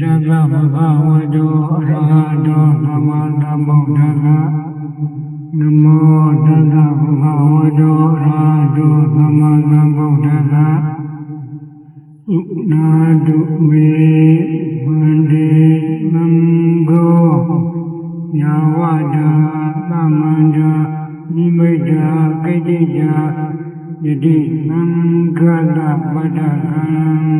တဗ္ဗဗဗဝတုအရဟတောသမ္မာသမ္ဗုဒ္ဓဂနမောတတ္တဗဗဝတုအရဟတောသမ္မာသမ္ဗုဒ္ဓဂဥနာတုမေဝန္တိမံဂောယာဝတာသမန္တာနိမိတ်တာကိတ္တိတာယတိသံဃလပဒကံသံဃော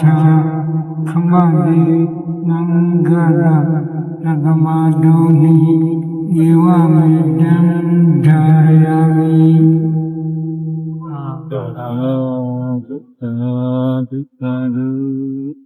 ချာခမတိနံဃရသကမတောဟိယေဝမေတံဓာယာမိသာဓုသာဓုသာဓု